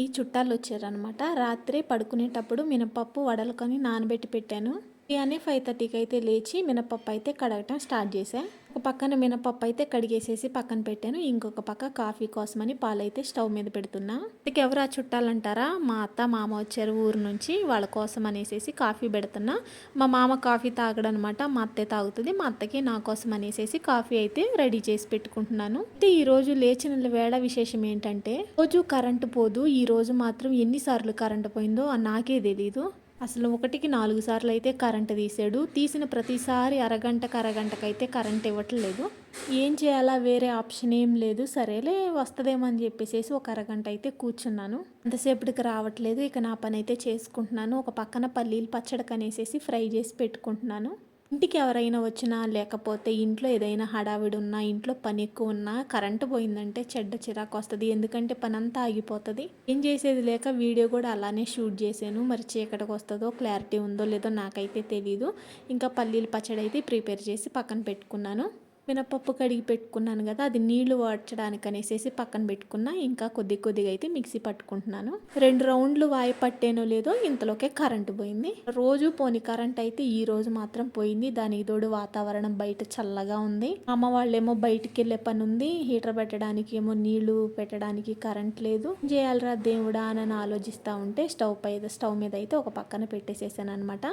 ఇంటికి చుట్టాలు వచ్చారనమాట రాత్రే పడుకునేటప్పుడు మినపప్పు వడలుకొని నానబెట్టి పెట్టాను. ఉదయాన్నే ఫైవ్ థర్టీకి అయితే లేచి మినపప్పు అయితే కడగటం స్టార్ట్ చేశాను పక్కన మినపప్పు అయితే కడిగేసేసి పక్కన పెట్టాను. ఇంకొక పక్క కాఫీ కోసమని పాలైతే స్టవ్ మీద పెడుతున్నా. ఇక ఎవరు ఆ చుట్టాలంటారా? మా అత్త మామ వచ్చారు ఊరు నుంచి వాళ్ళ కోసం అనేసి కాఫీ పెడుతున్నా. మా మామ కాఫీ తాగడనమాట మా అత్తే తాగుతుంది. మా అత్తకి నా కోసం అనేసి కాఫీ అయితే రెడీ చేసి పెట్టుకుంటున్నాను. అయితే ఈరోజు లేచిన వేళ విశేషం ఏంటంటే రోజు కరెంటు పోదు. ఈ రోజు మాత్రం ఎన్నిసార్లు కరెంటు పోయిందో నాకే తెలీదు. అసలు ఒకటికి నాలుగు సార్లు అయితే కరెంట్ తీసాడు. తీసిన ప్రతిసారి అరగంటకు అరగంటకైతే కరెంట్ ఇవ్వట్లేదు. ఏం చేయాలా? వేరే ఆప్షన్ ఏం లేదు. సరేలే వస్తుందేమని అని చెప్పేసి ఒక అరగంట అయితే కూర్చున్నాను. అంతసేపటికి రావట్లేదు. ఇక నా పని అయితే చేసుకుంటున్నాను. ఒక పక్కన పల్లీలు పచ్చడి కనేసేసి ఫ్రై చేసి పెట్టుకుంటున్నాను. ఇంటికి ఎవరైనా వచ్చినా లేకపోతే ఇంట్లో ఏదైనా హడావిడి ఉన్నా ఇంట్లో పని ఎక్కువ ఉన్నా కరెంటు పోయిందంటే చెడ్డ చిరాకు వస్తుంది. ఎందుకంటే పని అంతా ఆగిపోతుంది. ఏం చేసేది లేక వీడియో కూడా అలానే షూట్ చేశాను. మరి చీకటికి వస్తుందో క్లారిటీ ఉందో లేదో నాకైతే తెలీదు. ఇంకా పల్లీలు పచ్చడి అయితే ప్రిపేర్ చేసి పక్కన పెట్టుకున్నాను. మినపప్పు కడిగి పెట్టుకున్నాను కదా అది నీళ్ళు వాడ్చడానికి అనేసి పక్కన పెట్టుకున్నా ఇంకా కొద్ది కొద్దిగా అయితే మిక్సీ పట్టుకుంటున్నాను. రెండు రౌండ్లు వాయి పట్టేనో లేదో ఇంతలోకే కరెంటు పోయింది. రోజు పోని కరెంట్ అయితే ఈ రోజు మాత్రం పోయింది. దానికి తోడు వాతావరణం బయట చల్లగా ఉంది. అమ్మ వాళ్ళేమో బయటికి వెళ్ళే పని ఉంది హీటర్ పెట్టడానికి ఏమో నీళ్ళు పెట్టడానికి కరెంట్ లేదు. చేయాలరా దేవుడా అని ఆలోచిస్తూ ఉంటే స్టవ్ పై స్టవ్ మీద అయితే ఒక పక్కన పెట్టేసేసాను అనమాట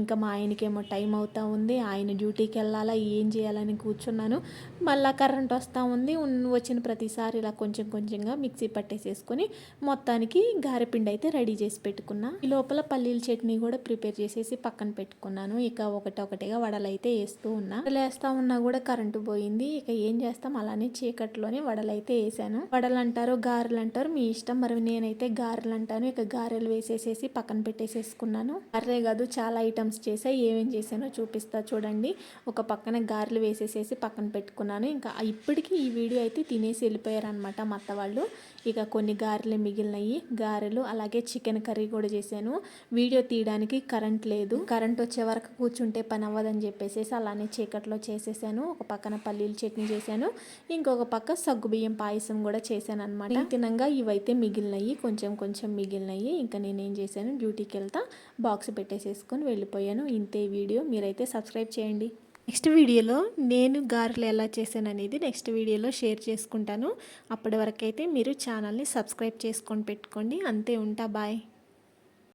ఇంకా మా ఆయనకేమో టైం అవుతా ఉంది. ఆయన డ్యూటీకి వెళ్ళాలా? ఏం చేయాలని కూర్చున్నాను పెట్టుకున్నాను మళ్ళీ కరెంట్ వస్తూ ఉంది. వచ్చిన ప్రతిసారి ఇలా కొంచెం కొంచెంగా మిక్సీ పట్టేసేసుకొని మొత్తానికి గారెపిండి అయితే రెడీ చేసి పెట్టుకున్నా. ఈ లోపల పల్లీల చట్నీ కూడా ప్రిపేర్ చేసేసి పక్కన పెట్టుకున్నాను. ఇక ఒకటి ఒకటిగా వడలు అయితే వేస్తూ ఉన్నా. వేస్తా ఉన్నా కూడా కరెంటు పోయింది. ఇక ఏం చేస్తాం? అలానే చీకట్లోనే వడలు అయితే వేసాను. వడలు అంటారు గారెలు అంటారు మీ ఇష్టం. మరి నేనైతే గారెలు అంటాను ఇక గారెలు వేసేసేసి పక్కన పెట్టేసేసుకున్నాను. గారెలే కాదు చాలా ఐటమ్స్ చేసా. ఏమేం చేశానో చూపిస్తా చూడండి. ఒక పక్కన గారెలు వేసేసేసి పక్కన పక్కన పెట్టుకున్నాను. ఇంకా ఇప్పటికీ ఈ వీడియో అయితే తినేసి వెళ్ళిపోయారనమాట మా అత్త వాళ్ళు. ఇక కొన్ని గారెలు మిగిలినవి గారెలు అలాగే చికెన్ కర్రీ కూడా చేశాను. వీడియో తీయడానికి కరెంట్ లేదు. కరెంట్ వచ్చే వరకు కూర్చుంటే పని అవ్వదని చెప్పేసి అలానే చీకట్లో చేసేసాను. ఒక పక్కన పల్లీలు చట్నీ చేశాను. ఇంకొక పక్క సగ్గుబియ్యం పాయసం కూడా చేశాను అనమాట తినంగా ఇవైతే మిగిలినవి కొంచెం కొంచెం మిగిలినవి ఇంకా నేనేం చేశాను? డ్యూటీకి వెళ్తా. బాక్స్ పెట్టేసేసుకొని వెళ్ళిపోయాను. ఇంతే వీడియో. మీరైతే సబ్స్క్రైబ్ చేయండి. నెక్స్ట్ వీడియోలో నేను గారెలు ఎలా చేశాను అనేది నెక్స్ట్ వీడియోలో షేర్ చేసుకుంటాను. అప్పటి వరకైతే మీరు ఛానల్ని సబ్స్క్రైబ్ చేసుకొని పెట్టుకోండి. అంతే ఉంటా బాయ్.